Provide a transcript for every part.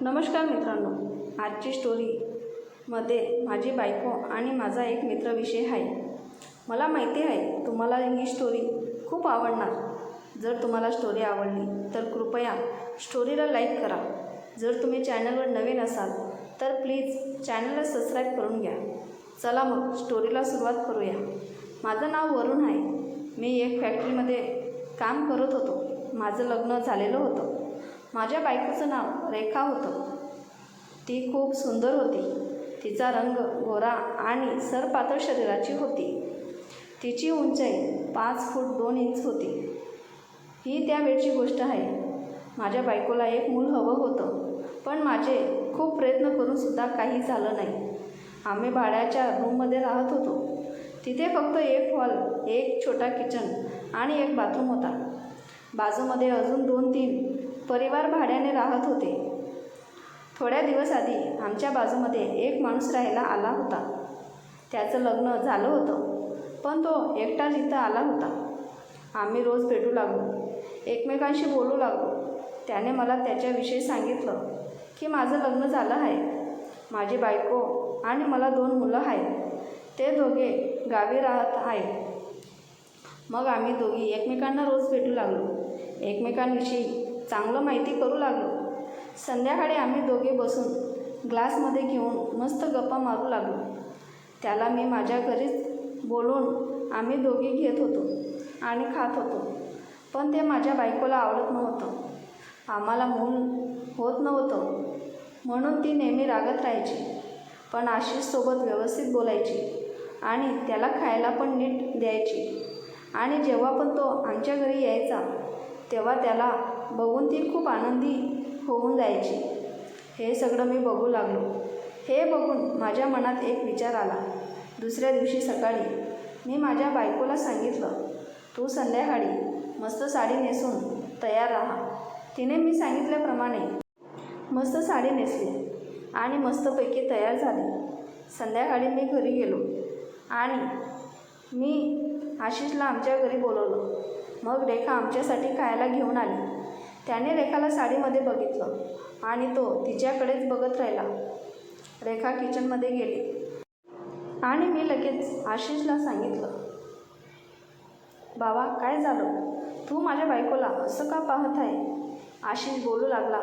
नमस्कार मित्रांनो आजची स्टोरीमध्ये माझी बायको आणि माझा एक मित्र विषय आहे. मला माहिती आहे तुम्हाला ही स्टोरी खूप आवडणार. जर तुम्हाला स्टोरी आवडली तर कृपया स्टोरीला लाईक करा. जर तुम्ही चॅनलवर नवीन असाल तर प्लीज चॅनलला सबस्क्राईब करून घ्या. चला मग स्टोरीला सुरुवात करूया. माझं नाव वरुण आहे. मी एक फॅक्टरीमध्ये काम करत होतो. माझं लग्न झालेलं होतं. माझ्या बायकोचं नाव रेखा होतं. ती खूप सुंदर होती. तिचा रंग गोरा आणि सरपातळ शरीराची होती. तिची उंचाई पाच फूट दोन इंच होती. ही त्या वेळची गोष्ट आहे. माझ्या बायकोला एक मूल हवं होतं. पण माझे खूप प्रयत्न करूनसुद्धा काही झालं नाही. आम्ही भाड्याच्या रूममध्ये राहत होतो. तिथे फक्त एक हॉल एक छोटा किचन आणि एक बाथरूम होता. बाजूमध्ये अजून दोन तीन परिवार भाड्याने राहत होते. थोड्या दिवस आधी आमच्या बाजूमध्ये एक माणूस राहायला आला होता. त्याचं लग्न झालं होतं पण तो एकटाच इथं आला होता. आम्ही रोज भेटू लागलो एकमेकांशी बोलू लागलो. त्याने मला त्याच्याविषयी सांगितलं की माझं लग्न झालं आहे. माझी बायको आणि मला दोन मुलं आहेत. ते दोघे गावी राहत आहेत. मग आम्ही दोघी एकमेकांना रोज भेटू लागलो. एकमेकांविषयी चांगलं माहिती करू लागलो. संध्याकाळी आम्ही दोघे बसून ग्लासमध्ये घेऊन मस्त गप्पा मारू लागलो. त्याला मी माझ्या घरीच बोलून आम्ही दोघे घेत होतो आणि खात होतो. पण ते माझ्या बायकोला आवडत नव्हतं. आम्हाला मूल होत नव्हतं. म्हणून ती नेहमी रागत राहायची पण आशिषसोबत व्यवस्थित बोलायची आणि त्याला खायला पण नीट द्यायची. आणि जेव्हा पण तो आमच्या घरी यायचा तेव्हा त्याला बघून ती खूप आनंदी होऊन जायची. हे सगळं मी बघू लागलो. हे बघून माझ्या मनात एक विचार आला. दुसऱ्या दिवशी सकाळी मी माझ्या बायकोला सांगितलं तू संध्याकाळी मस्त साडी नेसून तयार राहा. तिने मी सांगितल्याप्रमाणे मस्त साडी नेसली आणि मस्तपैकी तयार झाली. संध्याकाळी मी घरी गेलो आणि मी आशिषला आमच्या घरी बोलवलं. मग रेखा आमच्यासाठी खायला घेऊन आली. त्याने रेखाला साडीमध्ये बघितलं आणि तो तिच्याकडेच बघत राहिला. रेखा किचनमध्ये गेली. आणि मी लगेच आशिषला सांगितलं बाबा काय झालं? तू माझ्या बायकोला असं का पाहत आहे? आशिष बोलू लागला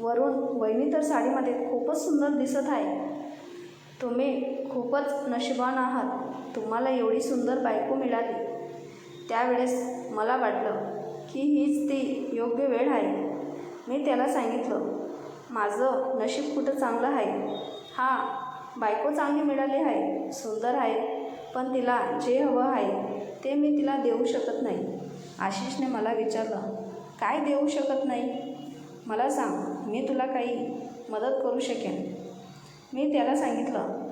वरून वहिनी तर साडीमध्ये खूपच सुंदर दिसत आहे. तुम्ही खूपच नशिबान आहात. तुम्हाला एवढी सुंदर बायको मिळाली. त्यावेळेस मला वाटलं की हीच ती योग्य वेळ आहे. मी त्याला सांगितलं माझं नशीब कुठं चांगलं आहे? हा बायको चांगली मिळाली आहे सुंदर आहे पण तिला जे हवं आहे ते मी तिला देऊ शकत नाही. आशिषने मला विचारलं काय देऊ शकत नाही? मला सांग मी तुला काही मदत करू शकेन. मी त्याला सांगितलं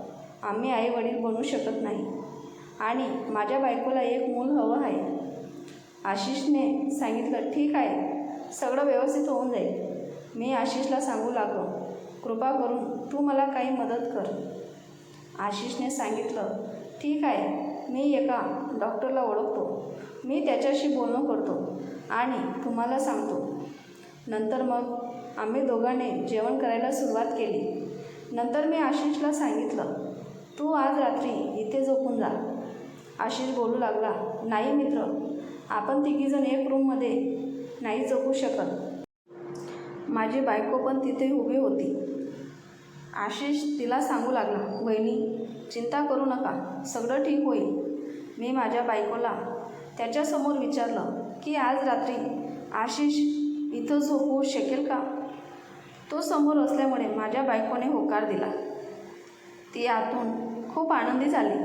आम्ही आई वडील बनू शकत नाही आणि माझ्या बायकोला एक मूल हवं आहे. आशिषने सांगितलं ठीक आहे सगळं व्यवस्थित होऊन जाईल. मी आशिषला सांगू लागलो कृपा करून तू मला काही मदत कर. आशिषने सांगितलं ठीक आहे मी एका डॉक्टरला ओळखतो मी त्याच्याशी बोलणं करतो आणि तुम्हाला सांगतो. नंतर मग आम्ही दोघांनी जेवण करायला सुरुवात केली. नंतर मी आशिषला सांगितलं तू आज रात्री इथे झोपून जा. आशिष बोलू लागला नाही मित्र आपण तिघीजण एक रूममध्ये नाही झोपू शकत. माझी बायको पण तिथे उभी होती. आशिष तिला सांगू लागला वहिनी चिंता करू नका सगळं ठीक होईल. मी माझ्या बायकोला त्याच्यासमोर विचारलं की आज रात्री आशिष इथं झोपू शकेल का? तो समोर असल्यामुळे माझ्या बायकोने होकार दिला. ती आतून खूप आनंदी झाली.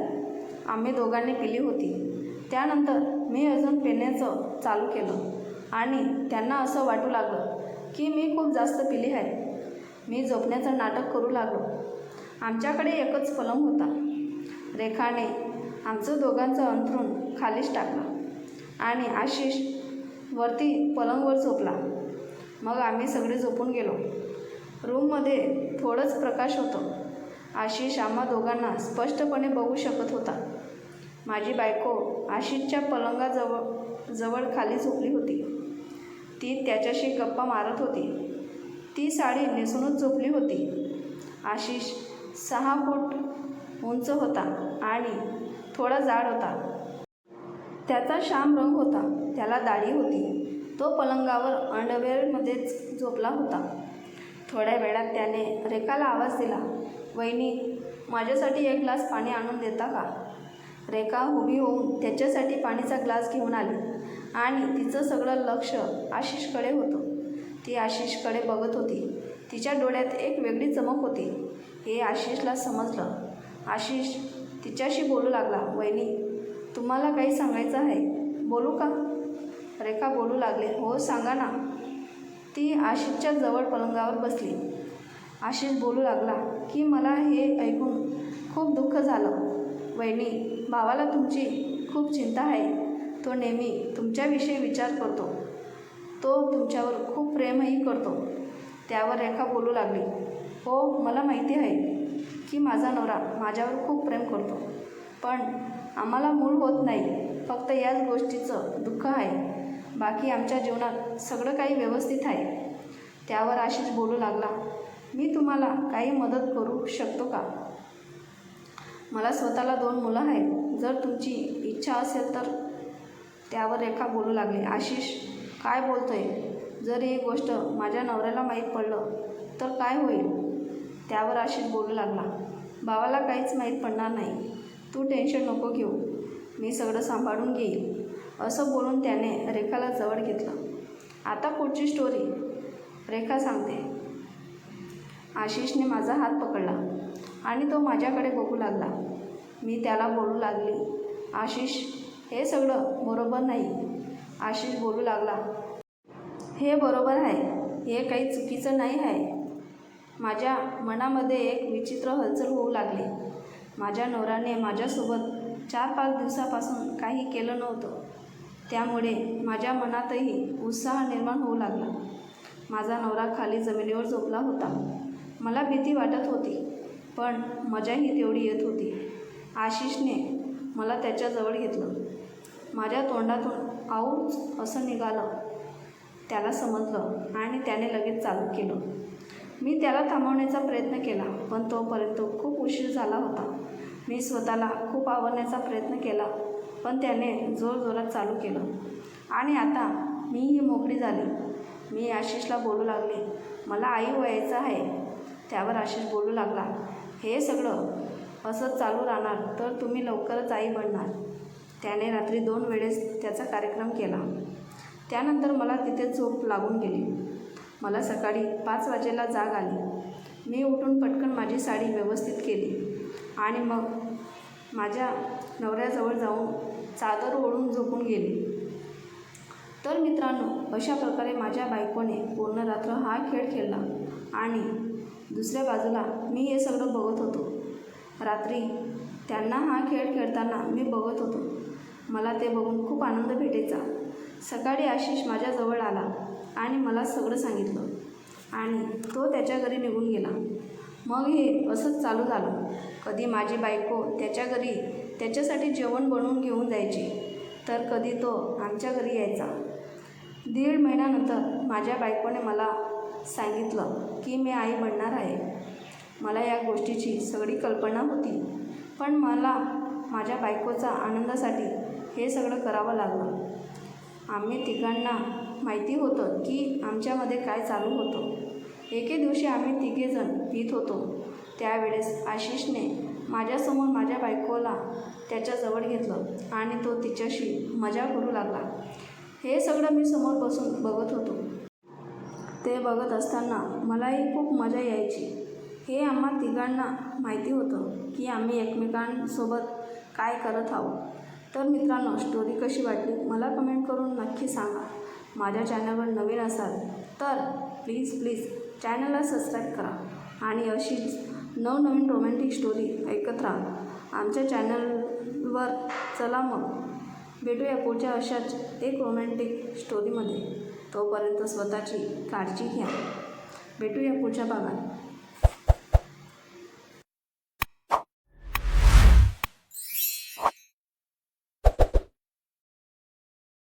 आम्ही दोघांनी पिली होती. त्यानंतर मी अजून पिण्याचं चालू केलं आणि त्यांना असं वाटू लागलं की मी खूप जास्त पिली आहे. मी झोपण्याचं नाटक करू लागलो. आमच्याकडे एकच पलंग होता. रेखाने आमचं दोघांचं अंथरूण खालीच टाकलं आणि आशिष वरती पलंगवर झोपला. मग आम्ही सगळे झोपून गेलो. रूममध्ये थोडंच प्रकाश होतं. आशिष आम्हा दोघांना स्पष्टपणे बघू शकत होता. माझी बायको आशिषच्या पलंगाजवळ जवळ खाली झोपली होती. ती त्याच्याशी गप्पा मारत होती. ती साडी नेसूनच झोपली होती. आशिष सहा फूट उंच होता आणि थोडा जाड होता. त्याचा श्याम रंग होता. त्याला दाढी होती. तो पलंगावर अंडरवेअरमध्येच झोपला होता. थोड्या वेळात त्याने रेखाला आवाज दिला वहिनी माझ्यासाठी एक ग्लास पाणी आणून देता का? रेखा उभी होऊन त्याच्यासाठी पाणीचा ग्लास घेऊन आली आणि तिचं सगळं लक्ष आशिषकडे होतं. ती आशिषकडे बघत होती. तिच्या डोळ्यात एक वेगळी चमक होती. हे आशिषला समजलं. आशिष तिच्याशी बोलू लागला वहिनी तुम्हाला काही सांगायचं आहे बोलू का? रेखा बोलू लागले हो सांगा ना. ती आशिषच्या जवळ पलंगावर बसली. आशिष बोलू लागला की मला हे ऐकून खूप दुःख झालं. वहिनी भावाला तुमची खूप चिंता आहे. तो नेहमी तुमच्याविषयी विचार करतो. तो तुमच्यावर खूप प्रेमही करतो. त्यावर रेखा बोलू लागली. हो मला माहिती आहे की माझा नवरा माझ्यावर खूप प्रेम करतो. पण आम्हाला मूळ होत नाही. फक्त याच गोष्टीचं दुःख आहे. बाकी आमच्या जीवनात सगळं काही व्यवस्थित आहे. त्यावर आशिष बोलू लागला मी तुम्हाला काही मदत करू शकतो का? मला स्वतःला दोन मुलं आहेत. जर तुमची इच्छा असेल तर. त्यावर रेखा बोलू लागली आशिष काय बोलतोय? जर ही गोष्ट माझ्या नवऱ्याला माहीत पडलं तर काय होईल? त्यावर आशिष बोलू लागला भावाला काहीच माहीत पडणार नाही. तू टेन्शन नको घेऊ. मी सगळं सांभाळून घेईल. असं बोलून त्याने रेखाला जवळ घेतलं. आता पुढची स्टोरी रेखा सांगते. आशिषने माझा हात पकडला आणि तो माझ्याकडे बघू लागला. मी त्याला बोलू लागली आशिष हे सगळं बरोबर नाही. आशिष बोलू लागला हे बरोबर आहे. हे काही चुकीचं नाही आहे. माझ्या मनामध्ये एक विचित्र हलचल होऊ लागली. माझ्या नवऱ्याने माझ्यासोबत चार पाच दिवसापासून काही केलं नव्हतं. त्यामुळे माझ्या मनातही उत्साह निर्माण होऊ लागला. माझा नवरा खाली जमिनीवर झोपला होता. मला भीती वाटत होती पण मजाही तेवढी येत होती. आशिषने मला त्याच्याजवळ घेतलं. माझ्या तोंडातून आऊच असं निघालं. त्याला समजलं आणि त्याने लगेच चालू केलं. मी त्याला थांबवण्याचा प्रयत्न केला पण तोपर्यंत खूप उशीर झाला होता. मी स्वतःला खूप आवरण्याचा प्रयत्न केला. पण त्याने जोरजोरात चालू केलं. आणि आता मीही मोकळी झाली. मी आशिषला बोलू लागले मला आई व्हायचं आहे. त्यावर आशिष बोलू लागला हे सगळं असंच चालू राहणार तर तुम्ही लवकरच आई बनणार. त्याने रात्री दोन वेळेस त्याचा कार्यक्रम केला. त्यानंतर मला तिथे झोप लागून गेली. मला सकाळी पाच वाजेला जाग आली. मी उठून पटकन माझी साडी व्यवस्थित केली. आणि मग माझ्या नवऱ्याजवळ जाऊन चादर ओढून झोपून गेली. तर मित्रांनो अशा प्रकारे माझ्या बायकोने पूर्ण रात्र हा खेळ खेळला आणि दुसऱ्या बाजूला मी हे सगळं बघत होतो. रात्री त्यांना हा खेळ खेळताना मी बघत होतो. मला ते बघून खूप आनंद भेटायचा. सकाळी आशिष माझ्याजवळ आला आणि मला सगळं सांगितलं आणि तो त्याच्या घरी निघून गेला. मग हे असंच चालू झालं. कधी माझी बायको त्याच्या घरी त्याच्यासाठी जेवण बनवून घेऊन जायची तर कधी तो आमच्या घरी यायचा. दीड महिन्यानंतर माझ्या बायकोने मला सांगितलं की मी आई बनणार आहे. मला या गोष्टीची सगळी कल्पना होती पण मला माझ्या बायकोचा आनंदासाठी हे सगळं करावं लागलं. आम्ही तिघांना माहिती होतं की आमच्यामध्ये काय चालू होतं. एके दिवशी आम्ही तिघेजण पित होतो. त्यावेळेस आशिषने माझ्यासमोर माझ्या बायकोला त्याच्याजवळ घेतलं आणि तो तिच्याशी मजा करू लागला. हे सगळं मी समोर बसून बघत होतो. ते बघत असताना मलाही खूप मजा यायची. हे आम्हा तिघांना माहिती होतं की आम्ही एकमेकांसोबत काय करत आहोत. तर मित्रांनो स्टोरी कशी वाटली मला कमेंट करून नक्की सांगा. माझ्या चॅनलवर नवीन असाल तर प्लीज प्लीज चॅनलला सबस्क्राईब करा. आणि अशीच नवनवीन रोमॅन्टिक स्टोरी ऐकत राहा. आमच्या चॅनलवर चला मग. भेटूया पुढच्या अशाच एक रोमॅन्टिक स्टोरीमध्ये तोपर्यंत स्वतःची काळजी घ्या. भेटूया पुढच्या भागात.